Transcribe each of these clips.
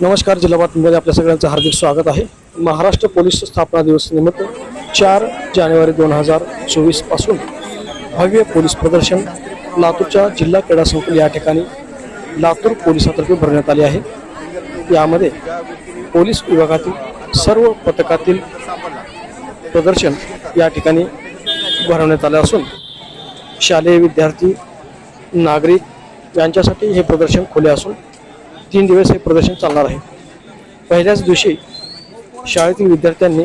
नमस्कार जिल्हा बातमीमध्ये आपल्या सगळ्यांचं हार्दिक स्वागत आहे. महाराष्ट्र पोलीस स्थापना दिवस निमित्त चार जानेवारी दोन हजार चोवीसपासून भव्य पोलीस प्रदर्शन लातूरच्या जिल्हा क्रीडा संकुल या ठिकाणी लातूर पोलिसातर्फे भरण्यात आले आहे. यामध्ये पोलीस विभागातील सर्व पथकातील प्रदर्शन या ठिकाणी भरवण्यात आलं असून शालेय विद्यार्थी नागरिक यांच्यासाठी हे प्रदर्शन खुले असून तीन दिवस हे प्रदर्शन चालणार आहे. पहिल्याच दिवशी शाळेतील विद्यार्थ्यांनी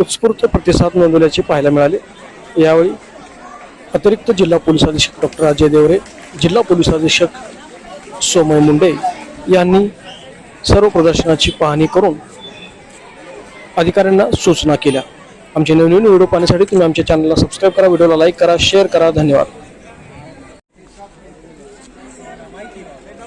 उत्स्फूर्त प्रतिसाद नोंदवल्याचे पाहायला मिळाले. यावेळी अतिरिक्त जिल्हा पोलीस अधीक्षक डॉक्टर अजय देवरे जिल्हा पोलीस अधीक्षक सोमय मुंडे यांनी सर्व प्रदर्शनाची पाहणी करून अधिकाऱ्यांना सूचना केल्या. आमचे नवीन व्हिडिओ पाहण्यासाठी तुम्ही आमच्या चॅनलला सबस्क्राईब करा व्हिडिओला लाईक करा शेअर करा. धन्यवाद.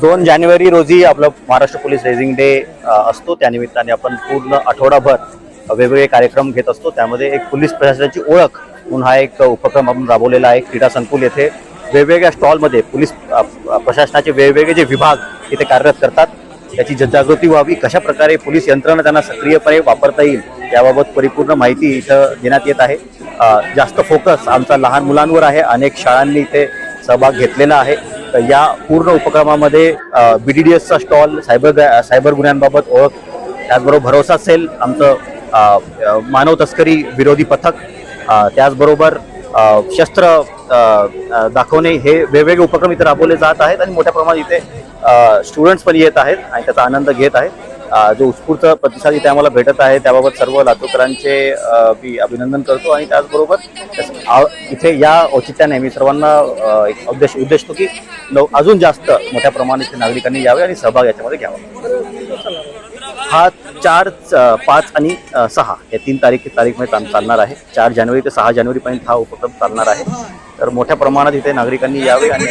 दोन जानेवारी रोजी आपलं महाराष्ट्र पोलीस रेझिंग डे असतो. त्यानिमित्ताने आपण पूर्ण आठवडाभर वेगवेगळे कार्यक्रम घेत असतो. त्यामध्ये एक पोलीस प्रशासनाची ओळख म्हणून हा एक उपक्रम आपण राबवलेला आहे. क्रीडा संकुल येथे वेगवेगळ्या स्टॉलमध्ये पोलीस प्रशासनाचे वेगवेगळे जे विभाग इथे कार्यरत करतात त्याची जनजागृती व्हावी. कशा प्रकारे पोलीस यंत्रणा त्यांना सक्रियपणे वापरता येईल याबाबत परिपूर्ण माहिती इथं देण्यात येत आहे. जास्त फोकस आमचा लहान मुलांवर आहे. अनेक शाळांनी इथे सहभाग घेतलेला आहे. तर या पूर्ण उपक्रमामध्ये बी डी डी एसचा स्टॉल सायबर सायबर गुन्ह्यांबाबत ओळख त्याचबरोबर भरोसा सेल आमचं मानव तस्करी विरोधी पथक त्याचबरोबर शस्त्र दाखवणे हे वेगवेगळे उपक्रम इथे राबवले जात आहेत आणि मोठ्या प्रमाणात इथे स्टुडंट्स पण येत आहेत आणि त्याचा आनंद घेत आहेत. जो उत्स्फूर्त प्रतिसाद इथे आम्हाला भेटत आहे त्याबाबत सर्व लातूरकरांचे मी अभिनंदन करतो आणि त्याचबरोबर इथे या औचित्याने मी सर्वांना एक उद्देश उद्देशतो की अजून जास्त मोठ्या प्रमाणात नागरिकांनी यावे आणि सहभाग याच्यामध्ये घ्यावा. हा चार पाच आणि सहा या तीन तारीख तारीखमध्ये चाल- चालणार आहे. चार जानेवारी ते सहा जानेवारीपर्यंत हा उपक्रम चालणार आहे. तर मोठ्या प्रमाणात इथे नागरिकांनी यावे आणि